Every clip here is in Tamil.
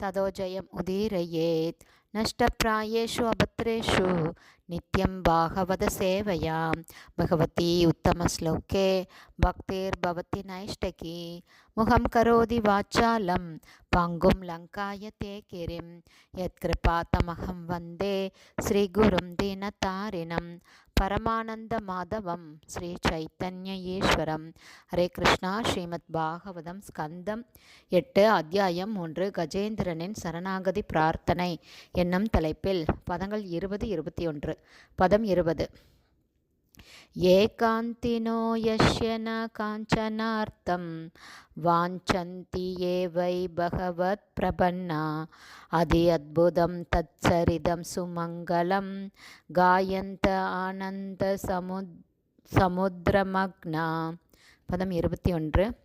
ततो जयम् उदीरयेत् नष्टप्रायेषु अभद्रेषु नित्यं भागवतसेवयां भगवती उत्तमश्लोके भक्तिर्भवति नैष्टकी मुखं करोति वाचालं पङ्गुं लङ्कायते गिरिं यत्कृपातमहं वन्दे श्रीगुरुं दीनतारिणं பரமானந்தமாதவம் ஸ்ரீ சைத்தன்ய ஈஸ்வரம் ஹரே கிருஷ்ணா. ஸ்ரீமத் பாகவதம் ஸ்கந்தம் எட்டு அத்தியாயம் ஒன்று கஜேந்திரனின் சரணாகதி பிரார்த்தனை என்னும் தலைப்பில் பதங்கள் இருபது இருபத்தி ஒன்று. பதம் இருபது. ஏகாந்தினோ யஷ்ய ந காஞ்சனார்த்தம் வாஞ்சந்தி ஏ வை பகவத் பிரபன்னா. அதி அத்புதம் தச்சரிதம் சுமங்கலம் காயந்த ஆனந்த சமுத் சமுத்திரமக்னா. பதம் இருபத்தி ஒன்று.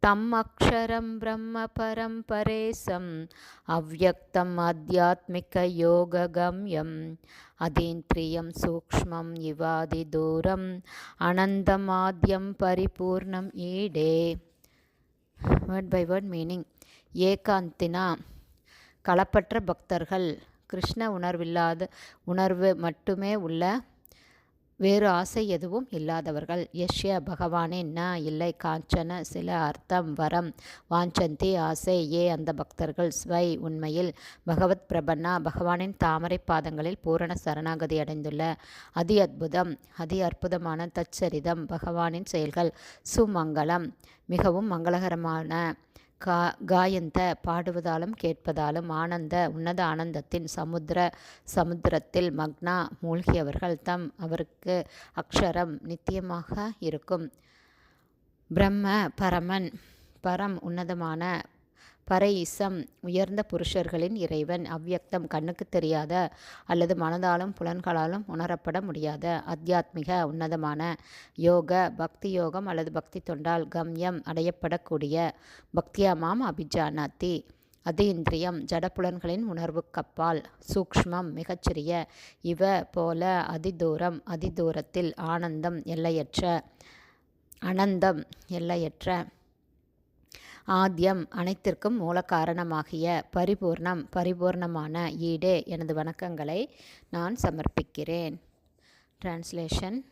தம் அக்ஷரம் பிரம்ம பரம் பரேசம் அவ்வக்தம் ஆத்தியாத்மிக யோககம்யம். அதீந்திரியம் சூக்ஷ்மம் இவாதி தூரம். அனந்தமாத்யம் பரிபூர்ணம் ஈடே. வேர்ட் பை வேர்ட் மீனிங் ஏகாந்தினா களப்பற்ற பக்தர்கள் கிருஷ்ண உணர்வில்லாத உணர்வு மட்டுமே உள்ள வேறு ஆசை எதுவும் இல்லாதவர்கள். யஷ்ய பகவானே ந இல்லை காஞ்சன சில அர்த்தம் வரம் வாஞ்சந்தி ஆசை ஏ அந்த பக்தர்கள் ஸ்வை உண்மையில். பகவத் பிரபன்னா பகவானின் தாமரை பாதங்களில் பூரண சரணாகதி அடைந்துள்ள. அதி அற்புதம் அதி அற்புதமான தச்சரிதம் பகவானின் செயல்கள் சுமங்கலம் மிகவும் மங்களகரமான கா காயந்த பாடுவதாலும் கேட்பதாலும் ஆனந்த உன்னத ஆனந்தத்தின் சமுத்திர சமுத்திரத்தில் மக்னா மூழ்கியவர்கள் தம் அவருக்கு அக்ஷரம் நித்தியமாக இருக்கும். பிரம்ம பரமன் பரம் உன்னதமான பரையிசம் உயர்ந்த புருஷர்களின் இறைவன். அவ்வியக்தம் கண்ணுக்கு தெரியாத அல்லது மனதாலும் புலன்களாலும் உணரப்பட முடியாத அத்தியாத்மிக உன்னதமான யோக பக்தி யோகம் அல்லது பக்தி தொண்டால் கம்யம் அடையப்படக்கூடிய பக்தியாமாம் அபிஜானாத்தி அதீந்திரியம் ஜடப்புலன்களின் உணர்வு கப்பால் சூக்ஷ்மம் மிகச்சிறிய இவ போல அதிதூரம் அதிதூரத்தில் ஆனந்தம் எல்லையற்ற அனந்தம் எல்லையற்ற ஆத்யம் அனைத்திற்கும் மூல காரணமாகிய பரிபூர்ணம் பரிபூர்ணமான ஈடே எனது வணக்கங்களை நான் சமர்ப்பிக்கிறேன். டிரான்ஸ்லேஷன்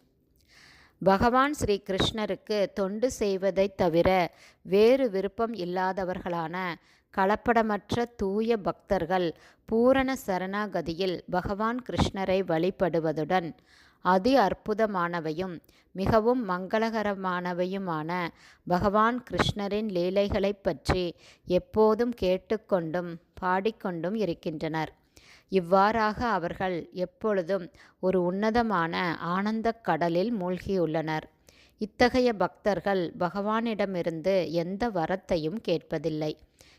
பகவான் ஸ்ரீ கிருஷ்ணருக்கு தொண்டு செய்வதைத் தவிர வேறு விருப்பம் இல்லாதவர்களான கலப்படமற்ற தூய பக்தர்கள் பூரண சரணாகதியில் பகவான் கிருஷ்ணரை வழிபடுவதுடன் அதி அற்புதமானவையும் மிகவும் மங்களகரமானவையுமான பகவான் கிருஷ்ணரின் லீலைகளைப் பற்றி எப்போதும் கேட்டுக்கொண்டும் பாடிக்கொண்டும் இருக்கின்றனர். இவ்வாறாக அவர்கள் எப்பொழுதும் ஒரு உன்னதமான ஆனந்தக் கடலில் மூழ்கியுள்ளனர். இத்தகைய பக்தர்கள் பகவானிடமிருந்து எந்த வரத்தையும் கேட்பதில்லை.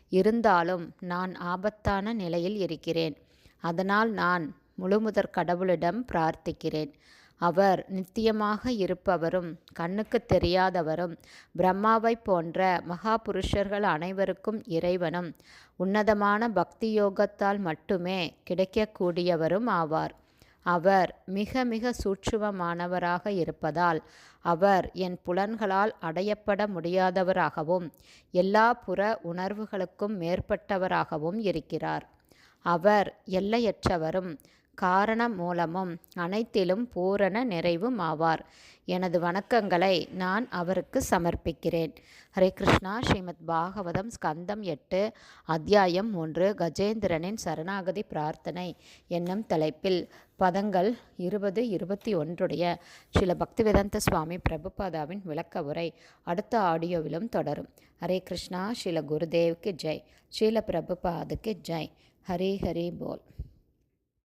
இருந்தாலும் நான் ஆபத்தான நிலையில் இருக்கிறேன். அதனால் நான் முழுமுதற் கடவுளிடம் பிரார்த்திக்கிறேன். அவர் நித்தியமாக இருப்பவரும் கண்ணுக்கு தெரியாதவரும் பிரம்மாவை போன்ற மகா புருஷர்கள் அனைவருக்கும் இறைவனும் உன்னதமான பக்தி யோகத்தால் மட்டுமே கிடைக்கக்கூடியவரும் ஆவார். அவர் மிக மிக சூட்சுமமானவராக இருப்பதால் அவர் என் புலன்களால் அடையப்பட முடியாதவராகவும் எல்லா புற உணர்வுகளுக்கும் மேற்பட்டவராகவும் இருக்கிறார். அவர் எல்லையற்றவரும் காரண மூலமும் அனைத்திலும் பூரண நிறைவும் ஆவார். எனது வணக்கங்களை நான் அவருக்கு சமர்ப்பிக்கிறேன். ஹரே கிருஷ்ணா. ஸ்ரீமத் பாகவதம் ஸ்கந்தம் எட்டு அத்தியாயம் ஒன்று கஜேந்திரனின் சரணாகதி பிரார்த்தனை என்னும் தலைப்பில் பதங்கள் இருபது இருபத்தி ஒன்றுடைய சில பக்திவேதந்த சுவாமி பிரபுபாதாவின் விளக்க உரை அடுத்த ஆடியோவிலும் தொடரும். ஹரே கிருஷ்ணா. ஸ்ரீல குருதேவ்க்கு ஜெய். ஸ்ரீல பிரபுபாதுக்கு ஜெய். ஹரி ஹரி போல்.